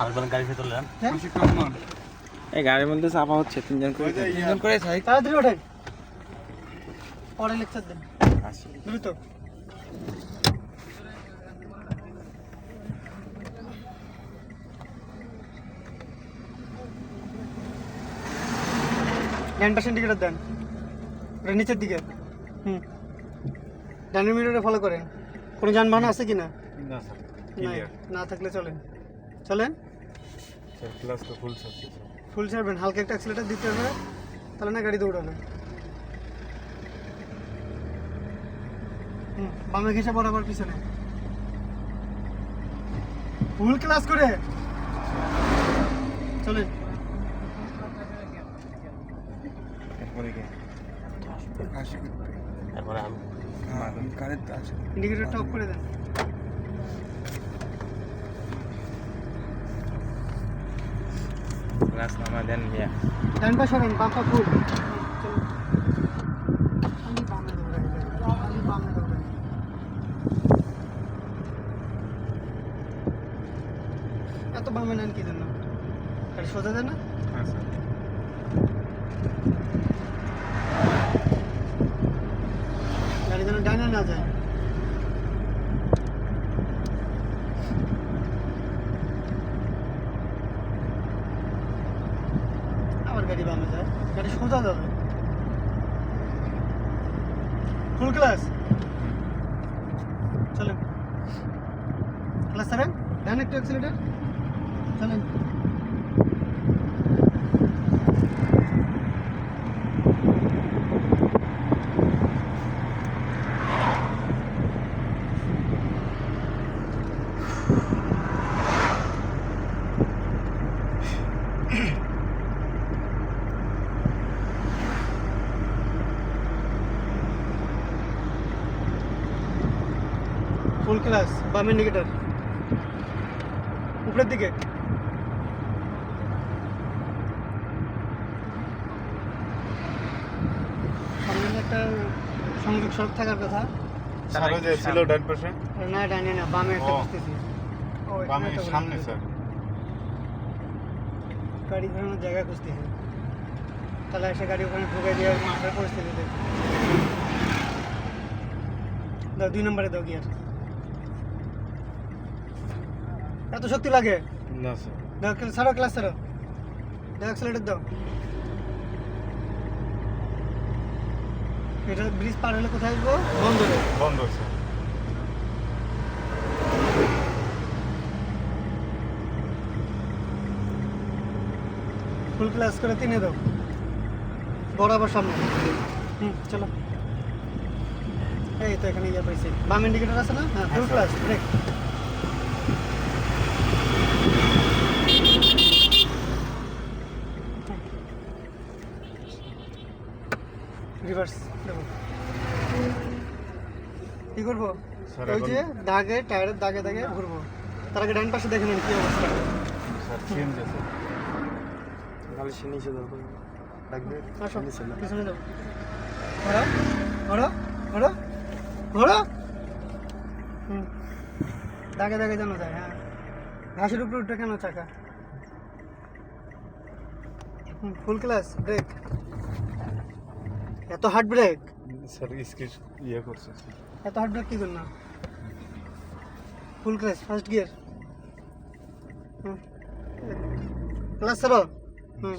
আরেকবার গাড়ি খেতে তুললেন এই গাড়ির মধ্যে চাপা হচ্ছে তিনজন করে তিনজন করে সাই তাড়াতাড়ি ওঠেন। পরে লেকচার দেন। দ্রুত। ল্যান্ড পার্সেন্ট টিকিট দেন। ওটা নিচের দিকে। হুম। ডানের মিররে ফলো করেন। কোনো যানবাহন আছে কি না না থাকলে চলেন। চলেন। স্যার ক্লাস তো ফুল সার্ভিস ফুল ছাড়বেন হালকা একটা অ্যাক্সিলেটার দিতে হবে তাহলে না গাড়ি দৌড়াবে। হুম বামে ঘেসে বরাবর পিছনে। ফুল ক্লাস করে। কি তারপরে আমি ইন্ডিকেটরটা অফ করে দেন। ডান পা ফুল চলুন। আমি বামে দৌড়াই আমি বামে দৌড়াই এত বামে নেন কি জন্য সোজা দেন না গাড়ি যেন ডাইনে না যায় আবার গাড়ি বামে যায় সোজা যাবে? ফুল ক্লাস চলেন। ক্লাস সেভেন ডান একটু অ্যাক্সিলেটার চলেন। ফুল ক্লাস বাম ইন্ডিকেটার উপরের দিকে। সামনে একটা সংযোগ সড়ক থাকার কথা স্যার যে ছিল ডান পাশে? না ডাইনে না বামে একটা বামে সামনে স্যার। গাড়ি ঘোরানোর জায়গা খুঁজতেছি। তাহলে এসে গাড়ি ওখানে ঢুকে দিয়ে মাথার পরিস্থিতি দুই নম্বরে দাও গিয়ার। এত শক্তি লাগে? না স্যার দাও ছাড়ো ক্লাস ছাড়ো। দাও অ্যাক্সেলেটার দাও। এটা ব্রিজ পার হলে কোথায় আসব? বন্দরে। বন্ধ স্যার ফুল ক্লাস করে তিনে দাও। বরাবর সামনে। হুম চলো। এই তো এখানে ইয়ে পাইছি। বাম ইন্ডিকেটর আছে না? হ্যাঁ ফুল ক্লাস ব্রেক রিভার্স কি করব? ওই যে দাগে টায়ারের দাগে দাগে ঘুরবো। তার আগে ডান পাশে দেখে নিন কি অবস্থা। স্যার চেঞ্জ আছে। গাড়ি সে নিচে লাগবে? আসো পিছনে হুম। দাগে দাগে যায় হ্যাঁ। ঘাসের উপরে উঠে কেন চাকা? হুম ফুল ক্লাস ব্রেক এত হার্ড ব্রেক স্যার স্কিট ইয়ে করছে। এত হার্ড ব্রেক কি জন্য ফুল ক্লাস ফার্স্ট গিয়ার হুম। ক্লাস সরো হুম।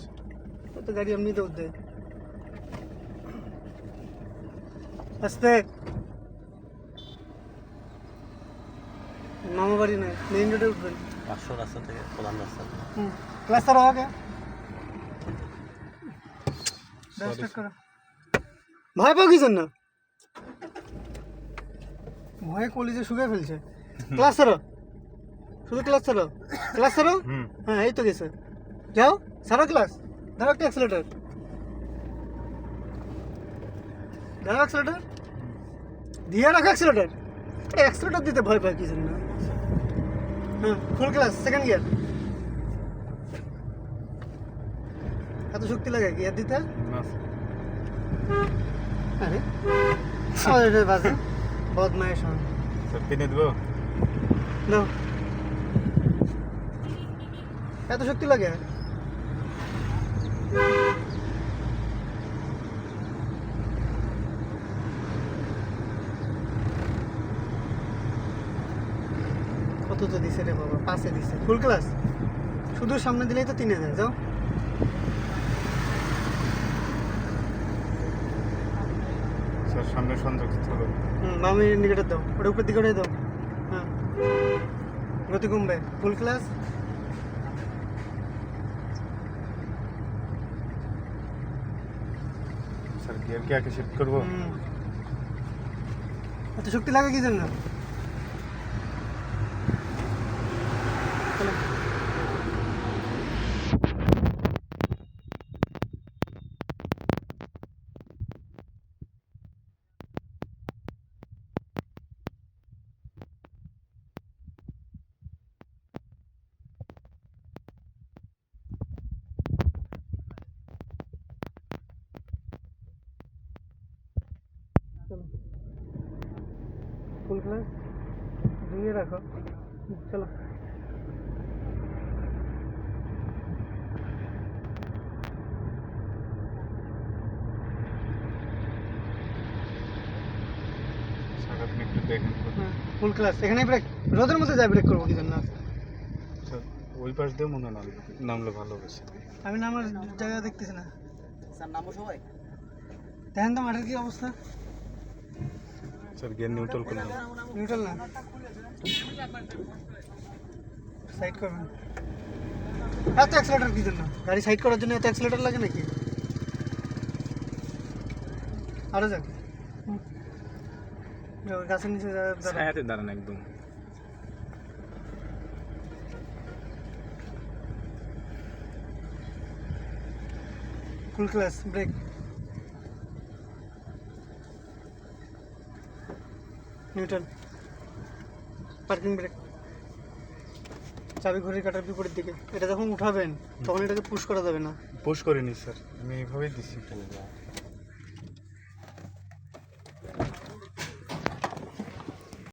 তো গাড়ি এমনিতে উঠবে। আস্তে। মামা বাড়ি নয় মেইন রোডে উঠবেন পাঁচশো রাস্তা থেকে প্রধান রাস্তা। হুম। ক্লাস সরো আগে করো। ভয় পাও কি জন্য ভয়ে কলিজে শুকিয়ে ফেলছে। ক্লাস সারো শুধু ক্লাস সারো ক্লাস সারো হ্যাঁ এই তো গেছে। যাও সারো ক্লাস। ধরো একটা অ্যাক্সিলেটার ধরো অ্যাক্সিলেটার দিয়ে রাখো অ্যাক্সিলেটার অ্যাক্সিলেটার দিতে ভয় পায় কি জন্য হ্যাঁ ফুল ক্লাস সেকেন্ড গিয়ার এত শক্তি লাগে গিয়ার দিতে? না আরে আরে রে বাজে। দেবো? নাও এত শক্তি লাগে? কত তো দিছে রে বাবা পাঁচে দিছে। Full clutch? শুধু সামনে দিলেই তো তিনে যায় যাও। স্যার সামনে সংযোগ স্থল হুম বামে ইন্ডিকেটার দাও। ওটা উপর দিকে ওটাই দাও। হ্যাঁ। গতি কমবে। ফুল ক্লাস স্যার গিয়ার কি আগে শিফট করব? এত শক্তি লাগে কি জন্য? ক্লাস দুইয়ে রাখো চলো। স্যার। হ্যাঁ ফুল ক্লাস এখানে ব্রেক রোদের মধ্যে যাই ব্রেক করব কি জন্য? ওই পাশ দিয়ে মনে হয় নামলে নামলে ভালো হবে আমি না আমার জায়গা দেখতেছি না। সবাই। দেখেন তো মাঠের কি অবস্থা? স্যার গিয়ার নিউট্রাল করলাম নিউট্রাল না? সাইড করবেন। এত অ্যাক্সিলেটার কি জন্য? গাড়ি সাইড করার জন্য এত অ্যাক্সিলেটার লাগে নাকি? আরও যাক। গাছের নিচে ছায়াতে দাঁড়ান একদম। Full clutch brake Newton. Parking brake. চাবি ঘড়ির কাটার বিপরীত দিকে। এটা যখন উঠাবেন তখন এটাকে পুশ করা যাবে না। পুশ করিনি স্যার আমি এইভাবেই দিছি।